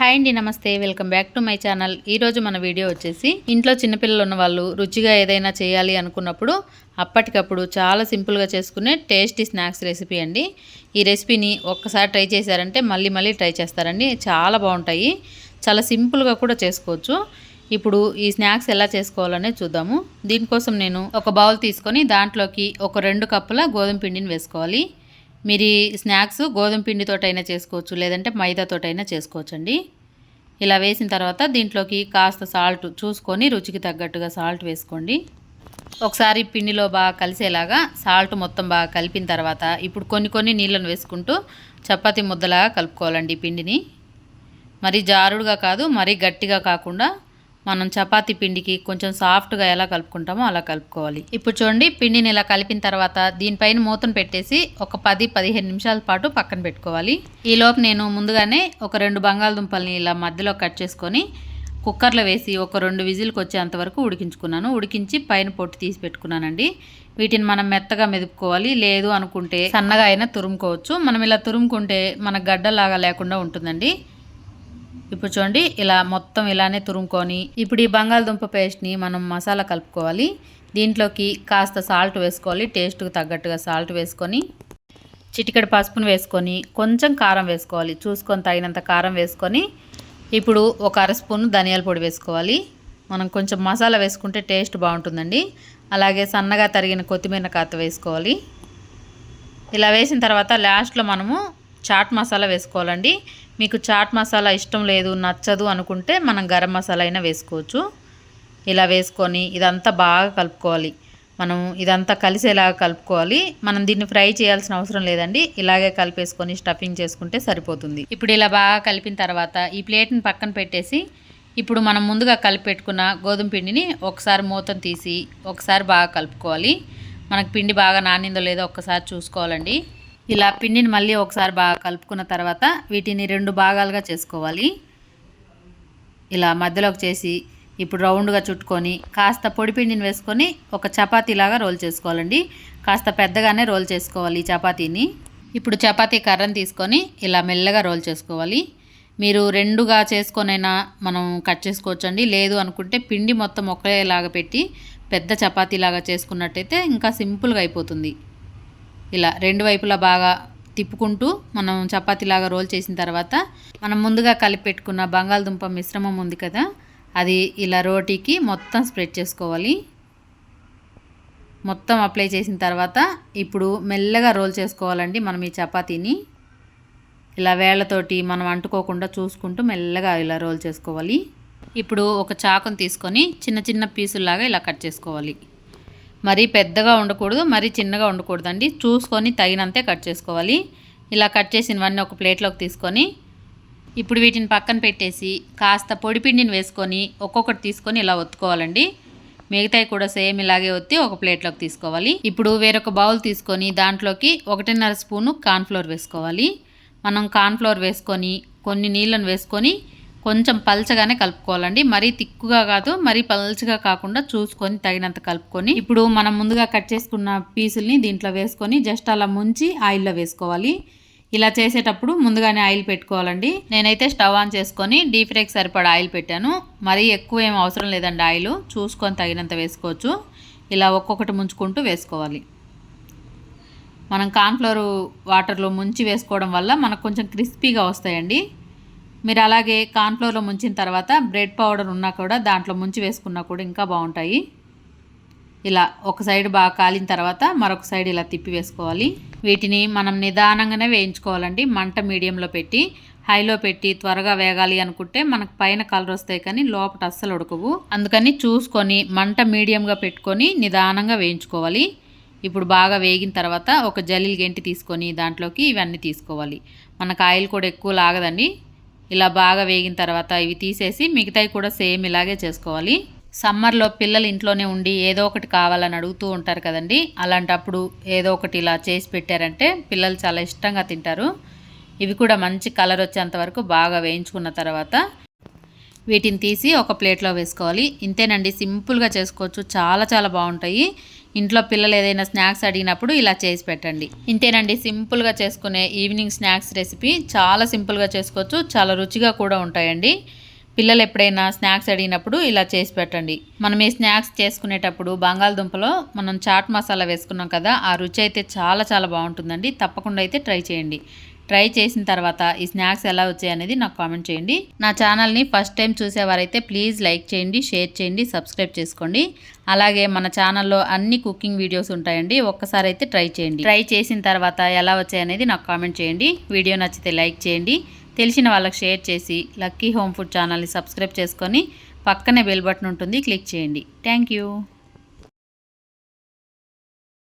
Hi అండి నమస్తే. Welcome back to my channel. ఈరోజు మన వీడియో వచ్చేసి ఇంట్లో చిన్నపిల్లలు ఉన్న వాళ్ళు రుచిగా ఏదైనా చేయాలి అనుకున్నప్పుడు అప్పటికప్పుడు చాలా సింపుల్గా చేసుకునే టేస్టీ స్నాక్స్ రెసిపీ అండి. ఈ రెసిపీని ఒక్కసారి ట్రై చేశారంటే మళ్ళీ మళ్ళీ ట్రై చేస్తారండి. చాలా బాగుంటాయి. చాలా సింపుల్గా కూడా చేసుకోవచ్చు. ఇప్పుడు ఈ స్నాక్స్ ఎలా చేసుకోవాలనే చూద్దాము. దీనికోసం నేను ఒక బౌల్ తీసుకొని దాంట్లోకి ఒక రెండు కప్పుల గోధుమ పిండిని వేసుకోవాలి. మీరు ఈ స్నాక్స్ గోధుమ పిండితోటైనా చేసుకోవచ్చు లేదంటే మైదాతోటైనా చేసుకోవచ్చు అండి ఇలా వేసిన తర్వాత దీంట్లోకి కాస్త సాల్ట్ చూసుకొని రుచికి తగ్గట్టుగా సాల్ట్ వేసుకోండి. ఒకసారి పిండిలో బాగా కలిసేలాగా సాల్ట్ మొత్తం బాగా కలిపిన తర్వాత ఇప్పుడు కొన్ని కొన్ని నీళ్ళను వేసుకుంటూ చపాతీ ముద్దలాగా కలుపుకోవాలండి పిండిని. మరీ జారుడుగా కాదు మరీ గట్టిగా కాకుండా మనం చపాతీ పిండికి కొంచెం సాఫ్ట్గా ఎలా కలుపుకుంటామో అలా కలుపుకోవాలి. ఇప్పుడు చూడండి పిండిని ఇలా కలిపిన తర్వాత దీనిపైన మూతను పెట్టేసి ఒక పది పదిహేను నిమిషాల పాటు పక్కన పెట్టుకోవాలి. ఈలోపు నేను ముందుగానే ఒక రెండు బంగాళదుంపల్ని ఇలా మధ్యలో కట్ చేసుకొని కుక్కర్లో వేసి ఒక రెండు విజిల్కి వచ్చేంత వరకు ఉడికించుకున్నాను. ఉడికించి పైన పొట్టు తీసి పెట్టుకున్నానండి. వీటిని మనం మెత్తగా మెదుపుకోవాలి. లేదు అనుకుంటే సన్నగా అయినా తురుముకోవచ్చు. మనం ఇలా తురుముకుంటే మన గడ్డలాగా లేకుండా ఉంటుందండి. ఇప్పుడు చూడండి ఇలా మొత్తం ఇలానే తురుముకొని ఇప్పుడు ఈ బంగాళదుంప పేస్ట్ని మనం మసాలా కలుపుకోవాలి. దీంట్లోకి కాస్త సాల్ట్ వేసుకోవాలి టేస్ట్కి తగ్గట్టుగా సాల్ట్ వేసుకొని చిటికెడు పసుపును వేసుకొని కొంచెం కారం వేసుకోవాలి చూసుకొని తగినంత కారం వేసుకొని ఇప్పుడు ఒక అర స్పూన్ ధనియాల పొడి వేసుకోవాలి. మనం కొంచెం మసాలా వేసుకుంటే టేస్ట్ బాగుంటుందండి. అలాగే సన్నగా తరిగిన కొత్తిమీర కాత వేసుకోవాలి. ఇలా వేసిన తర్వాత లాస్ట్లో మనము చాట్ మసాలా వేసుకోవాలండి. మీకు చాట్ మసాలా ఇష్టం లేదు నచ్చదు అనుకుంటే మనం గరం మసాలా అయినా వేసుకోవచ్చు. ఇలా వేసుకొని ఇదంతా బాగా కలుపుకోవాలి. మనం ఇదంతా కలిసేలాగా కలుపుకోవాలి. మనం దీన్ని ఫ్రై చేయాల్సిన అవసరం లేదండి. ఇలాగే కలిపేసుకొని స్టఫింగ్ చేసుకుంటే సరిపోతుంది. ఇప్పుడు ఇలా బాగా కలిపిన తర్వాత ఈ ప్లేట్ని పక్కన పెట్టేసి ఇప్పుడు మనం ముందుగా కలిపి పెట్టుకున్న గోధుమ పిండిని ఒకసారి మూతను తీసి ఒకసారి బాగా కలుపుకోవాలి. మనకు పిండి బాగా నానిందో లేదో ఒక్కసారి చూసుకోవాలండి. ఇలా పిండిని మళ్ళీ ఒకసారి బాగా కలుపుకున్న తర్వాత వీటిని రెండు భాగాలుగా చేసుకోవాలి. ఇలా మధ్యలోకి చేసి ఇప్పుడు రౌండ్గా చుట్టుకొని కాస్త పొడి పిండిని వేసుకొని ఒక చపాతీలాగా రోల్ చేసుకోవాలండి. కాస్త పెద్దగానే రోల్ చేసుకోవాలి ఈ చపాతీని. ఇప్పుడు చపాతీ కర్రను తీసుకొని ఇలా మెల్లగా రోల్ చేసుకోవాలి. మీరు రెండుగా చేసుకొనైనా మనం కట్ చేసుకోవచ్చండి. లేదు అనుకుంటే పిండి మొత్తం ఒకేలాగా పెట్టి పెద్ద చపాతీలాగా చేసుకున్నట్టయితే ఇంకా సింపుల్గా అయిపోతుంది. ఇలా రెండు వైపులా బాగా తిప్పుకుంటూ మనం చపాతీలాగా రోల్ చేసిన తర్వాత మనం ముందుగా కలిపి పెట్టుకున్న బంగాళదుంప మిశ్రమం ఉంది కదా అది ఇలా రోటీకి మొత్తం స్ప్రెడ్ చేసుకోవాలి. మొత్తం అప్లై చేసిన తర్వాత ఇప్పుడు మెల్లగా రోల్ చేసుకోవాలండి మనం ఈ చపాతీని. ఇలా వేళ్ళతోటి మనం అంటుకోకుండా చూసుకుంటూ మెల్లగా ఇలా రోల్ చేసుకోవాలి. ఇప్పుడు ఒక చాకుని తీసుకొని చిన్న చిన్న పీసుల్లాగా ఇలా కట్ చేసుకోవాలి. మరీ పెద్దగా ఉండకూడదు మరీ చిన్నగా ఉండకూడదండి. చూసుకొని తగినంతే కట్ చేసుకోవాలి. ఇలా కట్ చేసినవన్నీ ఒక ప్లేట్లోకి తీసుకొని ఇప్పుడు వీటిని పక్కన పెట్టేసి కాస్త పొడిపిండిని వేసుకొని ఒక్కొక్కటి తీసుకొని ఇలా ఒత్తుకోవాలండి. మిగతాయి కూడా సేమ్ ఇలాగే ఒత్తి ఒక ప్లేట్లోకి తీసుకోవాలి. ఇప్పుడు వేరొక బౌల్ తీసుకొని దాంట్లోకి ఒకటిన్నర స్పూను కార్న్ఫ్లోర్ వేసుకోవాలి. మనం కార్న్ఫ్లోర్ వేసుకొని కొన్ని నీళ్ళను వేసుకొని కొంచెం పల్చగానే కలుపుకోవాలండి. మరీ తిక్కుగా కాదు మరీ పల్చగా కాకుండా చూసుకొని తగినంత కలుపుకొని ఇప్పుడు మనం ముందుగా కట్ చేసుకున్న పీసుల్ని దీంట్లో వేసుకొని జస్ట్ అలా ముంచి ఆయిల్లో వేసుకోవాలి. ఇలా చేసేటప్పుడు ముందుగానే ఆయిల్ పెట్టుకోవాలండి. నేనైతే స్టవ్ ఆన్ చేసుకొని డీప్ ఫ్రైకి సరిపడా ఆయిల్ పెట్టాను. మరీ ఎక్కువ ఏం అవసరం లేదండి ఆయిల్. చూసుకొని తగినంత వేసుకోవచ్చు. ఇలా ఒక్కొక్కటి ముంచుకుంటూ వేసుకోవాలి. మనం కార్న్ఫ్లోర్ వాటర్లో ముంచి వేసుకోవడం వల్ల మనకు కొంచెం క్రిస్పీగా వస్తాయండి. మీరు అలాగే కార్న్ఫ్లోర్లో ముంచిన తర్వాత బ్రెడ్ పౌడర్ ఉన్నా కూడా దాంట్లో ముంచి వేసుకున్నా కూడా ఇంకా బాగుంటాయి. ఇలా ఒక సైడ్ బాగా కాలిన తర్వాత మరొక సైడ్ ఇలా తిప్పి వేసుకోవాలి. వీటిని మనం నిదానంగానే వేయించుకోవాలండి. మంట మీడియంలో పెట్టి హైలో పెట్టి త్వరగా వేగాలి అనుకుంటే మనకు పైన కలర్ వస్తాయి కానీ లోపల అస్సలు ఉడకవు. అందుకని చూసుకొని మంట మీడియంగా పెట్టుకొని నిదానంగా వేయించుకోవాలి. ఇప్పుడు బాగా వేగిన తర్వాత ఒక జల్లీలు గెంటి తీసుకొని దాంట్లోకి ఇవన్నీ తీసుకోవాలి. మనకు ఆయిల్ కూడా ఎక్కువ లాగదండి. ఇలా బాగా వేగిన తర్వాత ఇవి తీసేసి మిగతాయి కూడా సేమ్ ఇలాగే చేసుకోవాలి. సమ్మర్లో పిల్లలు ఇంట్లోనే ఉండి ఏదో ఒకటి కావాలని అడుగుతూ ఉంటారు కదండి. అలాంటప్పుడు ఏదో ఒకటి ఇలా చేసి పెట్టారంటే పిల్లలు చాలా ఇష్టంగా తింటారు. ఇవి కూడా మంచి కలర్ వచ్చేంత వరకు బాగా వేయించుకున్న తర్వాత వీటిని తీసి ఒక ప్లేట్లో వేసుకోవాలి. ఇంతేనండి సింపుల్గా చేసుకోవచ్చు. చాలా చాలా బాగుంటాయి. ఇంట్లో పిల్లలు ఏదైనా స్నాక్స్ అడిగినప్పుడు ఇలా చేసి పెట్టండి. ఇంతేనండి సింపుల్గా చేసుకునే ఈవినింగ్ స్నాక్స్ రెసిపీ చాలా సింపుల్గా చేసుకోవచ్చు చాలా రుచిగా కూడా ఉంటాయండి. పిల్లలు ఎప్పుడైనా స్నాక్స్ అడిగినప్పుడు ఇలా చేసి పెట్టండి. మనం ఈ స్నాక్స్ చేసుకునేటప్పుడు బంగాళదుంపలో మనం చాట్ మసాలా వేసుకున్నాం కదా ఆ రుచి అయితే చాలా చాలా బాగుంటుందండి. తప్పకుండా అయితే ట్రై చేయండి. ట్రై చేసిన తర్వాత ఈ స్నాక్స్ ఎలా వచ్చాయి అనేది నాకు కామెంట్ చేయండి. నా ఛానల్ని ఫస్ట్ టైం చూసేవారైతే ప్లీజ్ లైక్ చేయండి షేర్ చేయండి సబ్స్క్రైబ్ చేసుకోండి. అలాగే మన ఛానల్లో అన్ని కుకింగ్ వీడియోస్ ఉంటాయండి. ఒక్కసారి అయితే ట్రై చేయండి. ట్రై చేసిన తర్వాత ఎలా వచ్చాయి అనేది నాకు కామెంట్ చేయండి. వీడియో నచ్చితే లైక్ చేయండి. తెలిసిన వాళ్ళకి షేర్ చేసి లక్కీ హోమ్ ఫుడ్ ఛానల్ని సబ్స్క్రైబ్ చేసుకొని పక్కనే బెల్ బటన్ ఉంటుంది క్లిక్ చేయండి. Thank you.